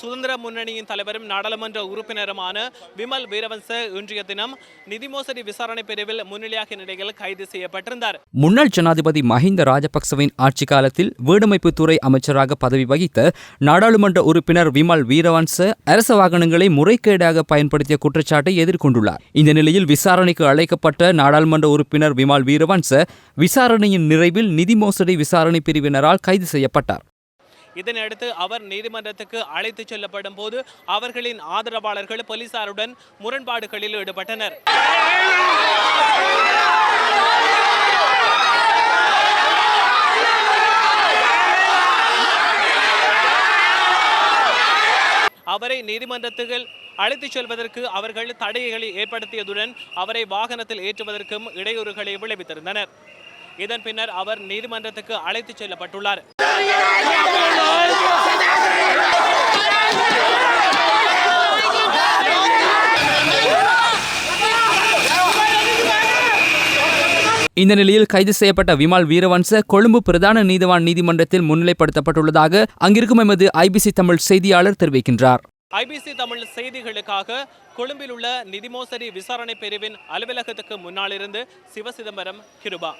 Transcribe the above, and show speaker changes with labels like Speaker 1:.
Speaker 1: சுதந்திர முன்னணியின் தலைவரும் நாடாளுமன்ற உறுப்பினருமான விமல் வீரவன்ச இன்றைய தினம் நிதி மோசடி விசாரணை பிரிவில் முன்னிலையாக நிலையில் கைது செய்யப்பட்டிருந்தார்.
Speaker 2: முன்னாள் ஜனாதிபதி மஹிந்த ராஜபக்சவின் ஆட்சி காலத்தில் வீடமைப்பு துறை அமைச்சராக பதவி வகித்த நாடாளுமன்ற உறுப்பினர் விமல் வீரவன்ச அரச வாகனங்களை முறைகேடாக பயன்படுத்திய குற்றச்சாட்டை எதிர்கொண்டுள்ளார். இந்த நிலையில் விசாரணைக்கு அழைக்கப்பட்ட நாடாளுமன்ற உறுப்பினர் விமல் வீரவன்ச விசாரணையின் நிறைவில் நிதி மோசடி விசாரணை பிரிவினரால் கைது செய்யப்பட்டார்.
Speaker 1: இதனையடுத்து அவர் நீதிமன்றத்துக்கு அழைத்துச் செல்லப்படும் போது அவர்களின் ஆதரவாளர்கள் போலீசாருடன் முரண்பாடுகளில் ஈடுபட்டனர். அவரை நீதிமன்றத்துக்கு அழைத்துச் செல்வதற்கு அவர்கள் தடைகளை ஏற்படுத்தியதுடன் அவரை வாகனத்தில் ஏற்றுவதற்கும் இடையூறுகளை விளைவித்திருந்தனர். இதன் பின்னர் அவர் நீதிமன்றத்துக்கு அழைத்துச் செல்லப்பட்டுள்ளார்.
Speaker 2: இந்த நிலையில் கைது செய்யப்பட்ட விமால் வீரவன்ச கொழும்பு பிரதான நீதிவான் நீதிமன்றத்தில் முன்னிலைப்படுத்தப்பட்டுள்ளதாக அங்கிருக்கும் எமது ஐபிசி தமிழ் செய்தியாளர் தெரிவிக்கின்றார்.
Speaker 1: ஐபிசி தமிழ் செய்திகளுக்காக கொழும்பில் உள்ள நிதிமோசடி விசாரணை பிரிவின் அலுவலகத்துக்கு முன்னாலிருந்து சிவசிதம்பரம் கிருபா.